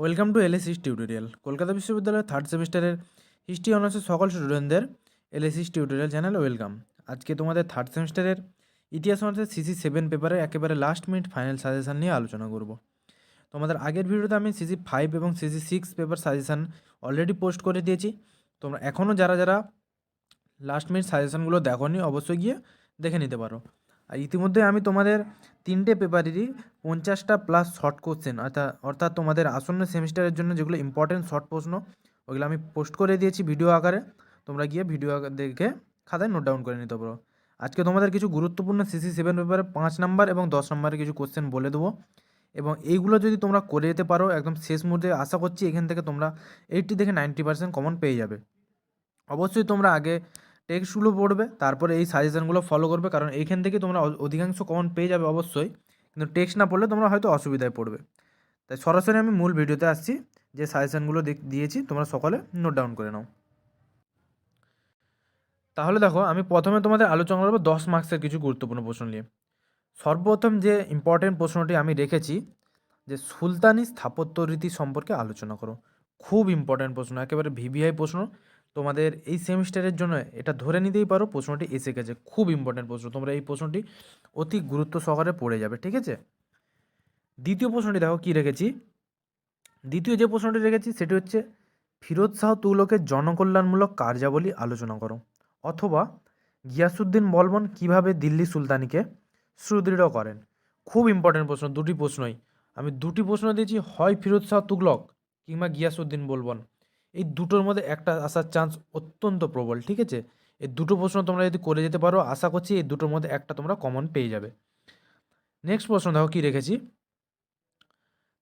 Welcome to LSIS tutorial. Kolkata বিশ্ববিদ্যালয়ের third সেমিস্টারের history অনার্সের সকল স্টুডেন্টদের এলএসিস টিউটোরিয়াল চ্যানেল ওয়েলকাম আজকে তোমাদের থার্ড সেমিস্টারের ইতিহাস অনার্সের সিসি সেভেন পেপারে একেবারে লাস্ট মিনিট ফাইনাল সাজেশান নিয়ে আলোচনা করব। তোমাদের আগের ভিডিওতে আমি সিসি ফাইভ এবং CC six paper suggestion already post করে দিয়েছি। তোমরা এখনও যারা যারা লাস্ট মিনিট সাজেশানগুলো দেখোনি, অবশ্যই গিয়ে দেখে নিতে পারো। আর ইতিমধ্যে আমি তোমাদের তিনটে পেপারেরই পঞ্চাশটা প্লাস শর্ট কোশ্চেন অর্থাৎ অর্থাৎ তোমাদের আসন্ন সেমিস্টারের জন্য যেগুলো ইম্পর্টেন্ট শর্ট প্রশ্ন, ওগুলো আমি পোস্ট করে দিয়েছি ভিডিও আকারে। তোমরা গিয়ে ভিডিও দেখে খাতায় নোট ডাউন করে নিতে পারো। আজকে তোমাদের কিছু গুরুত্বপূর্ণ সিসি সেভেন পেপারে পাঁচ নাম্বার এবং দশ নম্বরের কিছু কোশ্চেন বলে দেবো। এবং এইগুলো যদি তোমরা করে যেতে পারো, একদম শেষ মুহূর্তে আশা করছি এখান থেকে তোমরা এইটটি থেকে নাইনটি পার্সেন্ট কমন পেয়ে যাবে। অবশ্যই তোমরা আগে টেক্সটগুলো পড়বে, তারপরে এই সাজেশনগুলো ফলো করবে, কারণ এইখান থেকে তোমরা অধিকাংশ কমন পেয়ে যাবে অবশ্যই। কিন্তু টেক্সট না পড়লে তোমরা হয়তো অসুবিধায় পড়বে। তাই সরাসরি আমি মূল ভিডিওতে আসছি, যে সাজেশনগুলো দিয়েছি, তোমরা সকলে নোট ডাউন করে নাও। তাহলে দেখো, আমি প্রথমে তোমাদের আলোচনা করব দশ মার্কসের কিছু গুরুত্বপূর্ণ প্রশ্ন নিয়ে। সর্বপ্রথম যে ইম্পর্টেন্ট প্রশ্নটি আমি রেখেছি, যে সুলতানি স্থাপত্য রীতি সম্পর্কে আলোচনা করো। খুব ইম্পর্টেন্ট প্রশ্ন, একেবারে ভিভিআই প্রশ্ন। তোমাদের এই সেমিস্টারের জন্য এটা ধরে নিতেই পারো প্রশ্নটি এসে গেছে খুব ইম্পর্টেন্ট প্রশ্ন। তোমরা এই প্রশ্নটি অতি গুরুত্ব সহকারে পড়ে যাবে, ঠিক আছে? দ্বিতীয় প্রশ্নটি দেখো কি রেখেছি? দ্বিতীয় যে প্রশ্নটি রেখেছি সেটি হচ্ছে, ফিরোজ শাহ তুগলকের জনকল্যাণমূলক কার্যাবলী আলোচনা করো। অথবা গিয়াসুদ্দিন বলবন কীভাবে দিল্লি সুলতানিকে সুদৃঢ় করেন? খুব ইম্পর্টেন্ট প্রশ্ন, দুটি প্রশ্নই। আমি দুটি প্রশ্ন দিয়েছি, হয় ফিরোজ শাহ তুগলক কিংবা গিয়াসুদ্দিন বলবন। এই দুটোর মধ্যে একটা আসার চান্স অত্যন্ত প্রবল, ঠিক আছে? এই দুটো প্রশ্ন তোমরা যদি করে যেতে পারো, আশা করছি এই দুটোর মধ্যে একটা তোমরা কমন পেয়ে যাবে। নেক্সট প্রশ্ন দেখো কী রেখেছি?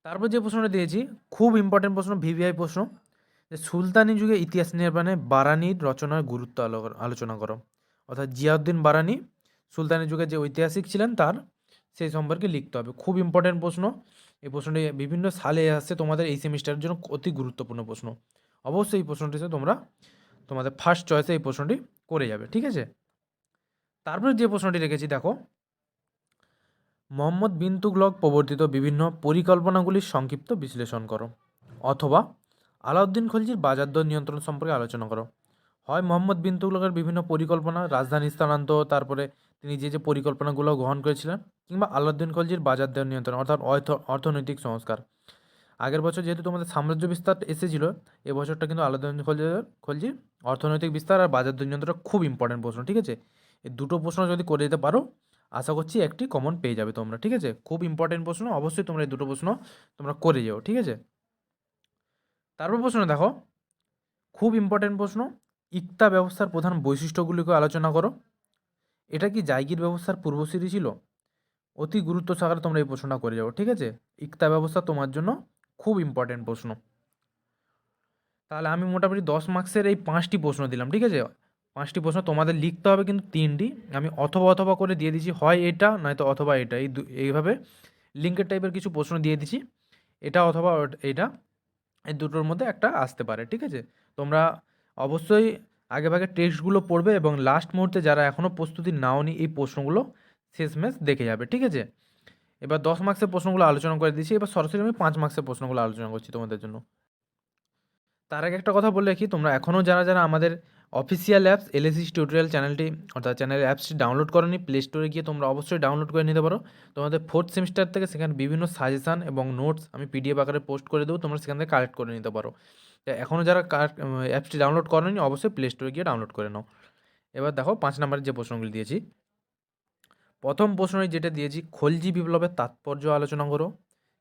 তারপর যে প্রশ্নটা দিয়েছি, খুব ইম্পর্টেন্ট প্রশ্ন ভিভিআই প্রশ্ন, যে সুলতানি যুগে ইতিহাস নির্মাণে বারানির রচনার গুরুত্ব আলো- আলোচনা করো। অর্থাৎ জিয়াউদ্দিন বারানি সুলতানি যুগে যে ঐতিহাসিক ছিলেন তার, সেই সম্পর্কে লিখতে হবে। খুব ইম্পর্টেন্ট প্রশ্ন। এই প্রশ্নটি বিভিন্ন সালে আসছে, তোমাদের এই সেমিস্টারের জন্য অতি গুরুত্বপূর্ণ প্রশ্ন। অবশ্যই এই প্রশ্নটিতে তোমরা তোমাদের ফার্স্ট চয়েসে এই প্রশ্নটি করে যাবে, ঠিক আছে? তারপরে যে প্রশ্নটি রেখেছি, দেখো। মোহাম্মদ বিন তুগলক প্রবর্তিত বিভিন্ন পরিকল্পনাগুলির সংক্ষিপ্ত বিশ্লেষণ করো, অথবা আলাউদ্দিন খলজির বাজার দর নিয়ন্ত্রণ সম্পর্কে আলোচনা করো। হয় মোহাম্মদ বিন তুগলকের বিভিন্ন পরিকল্পনা, রাজধানী স্থানান্তর, তারপরে তিনি যে যে পরিকল্পনাগুলো গ্রহণ করেছিলেন, কিংবা আলাউদ্দিন খলজির বাজার দর নিয়ন্ত্রণ, অর্থাৎ অর্থ- অর্থনৈতিক সংস্কার। আগের বছর যেহেতু তোমাদের সাম্রাজ্য বিস্তার এসেছিল বছরটা কিন্তু আলাউদ্দিন খলজির খলজির অর্থনৈতিক বিস্তার আর বাজার দর নিয়ন্ত্রণ খুব ইম্পর্টেন্ট প্রশ্ন, ঠিক আছে? এই দুটো প্রশ্ন যদি করে দিতে পারো, আশা করছি একটি কমন পেয়ে যাবে তোমরা, ঠিক আছে? খুব ইম্পর্টেন্ট প্রশ্ন, অবশ্যই তোমরা এই দুটো প্রশ্ন তোমরা করে যাও, ঠিক আছে? তারপর প্রশ্ন দেখো, খুব ইম্পর্টেন্ট প্রশ্ন, ইকতা ব্যবস্থার প্রধান বৈশিষ্ট্যগুলিকে আলোচনা করো। এটা কি জায়গির ব্যবস্থার পূর্বসূরি ছিল? অতি গুরুত্ব সহকারে তোমরা এই প্রশ্নটা করে যাও, ঠিক আছে? ইকতা ব্যবস্থা তোমার জন্য খুব ইম্পর্টেন্ট প্রশ্ন। তাহলে আমি মোটামুটি দশ মার্কসের এই পাঁচটি প্রশ্ন দিলাম, ঠিক আছে? পাঁচটি প্রশ্ন তোমাদের লিখতে হবে কিন্তু তিনটি। আমি অথবা অথবা করে দিয়ে দিচ্ছি, হয় এটা, নয়তো অথবা এটা, এই এইভাবে। লিঙ্কের টাইপের কিছু প্রশ্ন দিয়ে দিচ্ছি, এটা অথবা এটা। এই দুটোর মধ্যে একটা আসতে পারে, ঠিক আছে? তোমরা অবশ্যই আগেভাগে টেক্সটগুলো পড়বে এবং লাস্ট মুহূর্তে যারা এখনও প্রস্তুতি নাওনি, এই প্রশ্নগুলো শেষমেশ দেখে যাবে, ঠিক আছে? এবার দশ মার্কসের প্রশ্নগুলো আলোচনা করে দিচ্ছি এবার সরাসরি আমি পাঁচ মার্কসের প্রশ্নগুলো আলোচনা করছি তোমাদের জন্য। তার আগে একটা কথা বলে রাখি, তোমরা এখনও যারা যারা আমাদের অফিসিয়াল অ্যাপস এলএসিস টিউটোরিয়াল চ্যানেলটি অর্থাৎ চ্যানেলের অ্যাপসটি ডাউনলোড করনি প্লে স্টোরে গিয়ে তোমরা অবশ্যই ডাউনলোড করে নিতে পারো। তোমাদের ফোর্থ সেমিস্টার থেকে সেখানে বিভিন্ন সাজেশান এবং নোটস আমি পিডিএফ আকারে পোস্ট করে দেবো, তোমরা সেখান থেকে কালেক্ট করে নিতে পারো। এখনও যারা অ্যাপসটি ডাউনলোড করনি, অবশ্যই প্লে স্টোরে গিয়ে ডাউনলোড করে নাও। এবার দেখো পাঁচ নম্বরের যে প্রশ্নগুলি দিয়েছি। প্রথম প্রশ্নই যেটা দিয়েছি, খলজি বিপ্লবের তাৎপর্য আলোচনা করো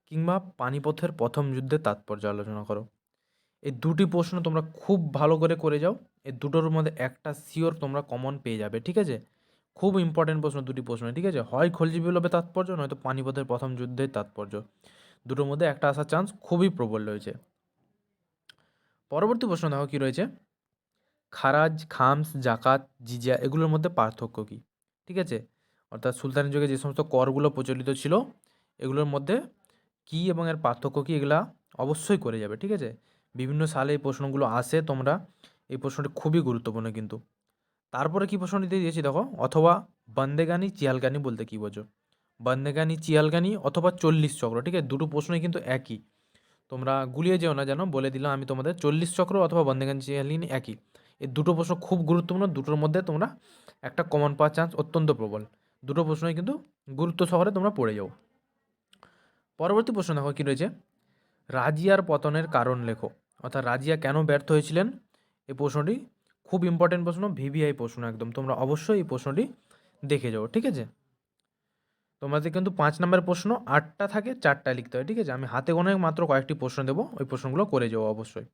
কিংবা পানিপথের প্রথম যুদ্ধের তাৎপর্য আলোচনা করো। এই দুটি প্রশ্ন তোমরা খুব ভালো করে করে যাও, এই দুটোর মধ্যে একটা শিওর তোমরা কমন পেয়ে যাবে, ঠিক আছে? খুব ইম্পর্টেন্ট প্রশ্ন দুটি প্রশ্ন, ঠিক আছে? হয় খলজি বিপ্লবের তাৎপর্য, নয়তো পানিপথের প্রথম যুদ্ধের তাৎপর্য। দুটোর মধ্যে একটা আসার চান্স খুবই প্রবল রয়েছে। পরবর্তী প্রশ্ন দেখো কী রয়েছে? খারাজ, খামস, জাকাত, জিজিয়া, এগুলোর মধ্যে পার্থক্য কী? ঠিক আছে? অর্থাৎ সুলতানের যুগে যে সমস্ত করগুলো প্রচলিত ছিল, এগুলোর মধ্যে কী এবং এর পার্থক্য কী এগুলা অবশ্যই করে যাবে, ঠিক আছে? বিভিন্ন সালে এই প্রশ্নগুলো আসে, তোমরা এই প্রশ্নটি খুবই গুরুত্বপূর্ণ কিন্তু। তারপরে কী প্রশ্নটি দিয়ে দিয়েছি দেখো, অথবা বন্দেগানি চিয়ালগানি বলতে কী বোঝো? বন্দেগানি চিয়ালগানি অথবা চল্লিশ চক্র, ঠিক আছে? দুটো প্রশ্নই কিন্তু একই। তোমরা গুলিয়ে যেও না যেন, বলে দিলাম আমি তোমাদের চল্লিশ চক্র অথবা বন্দেগানি চিয়ালিন একই। এই দুটো প্রশ্ন খুব গুরুত্বপূর্ণ, দুটোর মধ্যে তোমরা একটা কমন পাওয়ার চান্স অত্যন্ত প্রবল। দুটো প্রশ্নই কিন্তু গুরুত্ব সহকারে তোমরা পড়ে যাও। পরবর্তী প্রশ্ন দেখো, কী রয়েছে? রাজিয়ার পতনের কারণ লেখো। অর্থাৎ রাজিয়া কেন ব্যর্থ হয়েছিলেন? এই প্রশ্নটি খুব ইম্পর্টেন্ট প্রশ্ন, ভিভিআই প্রশ্ন একদম। তোমরা অবশ্যই এই প্রশ্নটি দেখে যাও, ঠিক আছে? তোমাদের কিন্তু পাঁচ নম্বরের প্রশ্ন, আটটা থাকে, চারটা লিখতে হয়, ঠিক আছে? আমি হাতে গোনে মাত্র কয়েকটি প্রশ্ন দেবো, ওই প্রশ্নগুলো করে যাব অবশ্যই।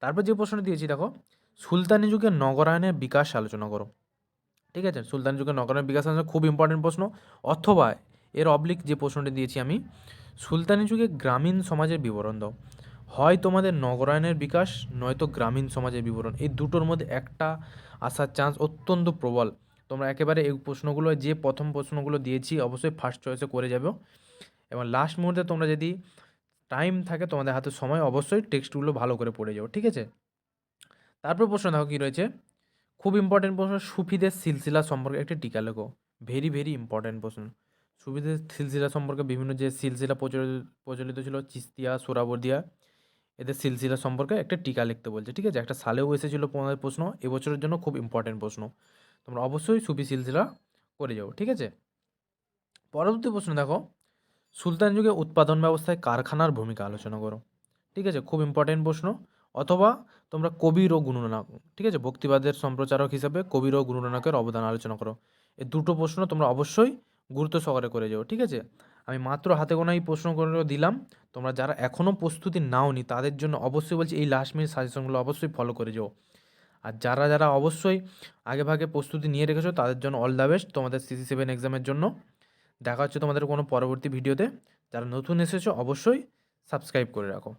তারপর যে প্রশ্ন দিয়েছি, দেখো, সুলতানি যুগের নগরায়নের বিকাশ আলোচনা করো। ঠিক আছে? সুলতানি যুগের নগরায়নের বিকাশ খুব ইম্পর্টেন্ট প্রশ্ন। অথবা এর অবলিক যে প্রশ্নটি দিয়েছি আমি, সুলতানি যুগে গ্রামীণ সমাজের বিবরণ দাও। হয় তোমাদের নগরায়নের বিকাশ, নয়তো গ্রামীণ সমাজের বিবরণ। এই দুটোর মধ্যে একটা আসার চান্স অত্যন্ত প্রবল। তোমরা একেবারে এই প্রশ্নগুলো যে প্রথম প্রশ্নগুলো দিয়েছি, অবশ্যই ফার্স্ট চয়েসে করে যাবে। এবং লাস্ট মুহূর্তে তোমরা যদি টাইম থাকে তোমাদের হাতে সময়, অবশ্যই টেক্সটগুলো ভালো করে পড়ে যাও। ঠিক আছে? তারপর প্রশ্ন দেখো কী রয়েছে? খুব ইম্পর্টেন্ট প্রশ্ন, সুফিদের সিলসিলা সম্পর্কে একটি টিকা লেখো। ভেরি ভেরি ইম্পর্টেন্ট প্রশ্ন। সুফিদের সিলসিলা সম্পর্কে বিভিন্ন যে সিলসিলা প্রচলিত প্রচলিত ছিল, চিস্তিয়া, সোরাবর্দিয়া, এদের সিলসিলা সম্পর্কে একটা টিকা লিখতে বলছে, ঠিক আছে? একটা সালেও এসেছিল তোমাদের প্রশ্ন, এবছরের জন্য খুব ইম্পর্টেন্ট প্রশ্ন। তোমরা অবশ্যই সুফি সিলসিলা করে যাও, ঠিক আছে? পরবর্তী প্রশ্ন দেখো, সুলতান যুগে উৎপাদন ব্যবস্থায় কারখানার ভূমিকা আলোচনা করো, ঠিক আছে? খুব ইম্পর্টেন্ট প্রশ্ন। অথবা তোমরা কবির ও গুণনাক ঠিক আছে? ভক্তিবাদের সম্প্রচারক হিসেবে কবির ও গুণনাকের অবদান আলোচনা করো। এই দুটো প্রশ্ন তোমরা অবশ্যই গুরুত্ব সহকারে করে যাও, ঠিক আছে? আমি মাত্র হাতে গোনা এই প্রশ্ন করে দিলাম। তোমরা যারা এখনও প্রস্তুতি নাওনি, তাদের জন্য অবশ্যই বলছি এই লাস্ট মিনিট সাজেশনগুলো অবশ্যই ফলো করে যাও। আর যারা যারা অবশ্যই আগে ভাগে প্রস্তুতি নিয়ে রেখেছো, তাদের জন্য অল দ্য বেস্ট তোমাদের সিসি সেভেন এক্সামের জন্য। দেখা হচ্ছে তোমাদের কোনো পরবর্তী ভিডিওতে যারা নতুন এসেছ, অবশ্যই সাবস্ক্রাইব করে রাখো।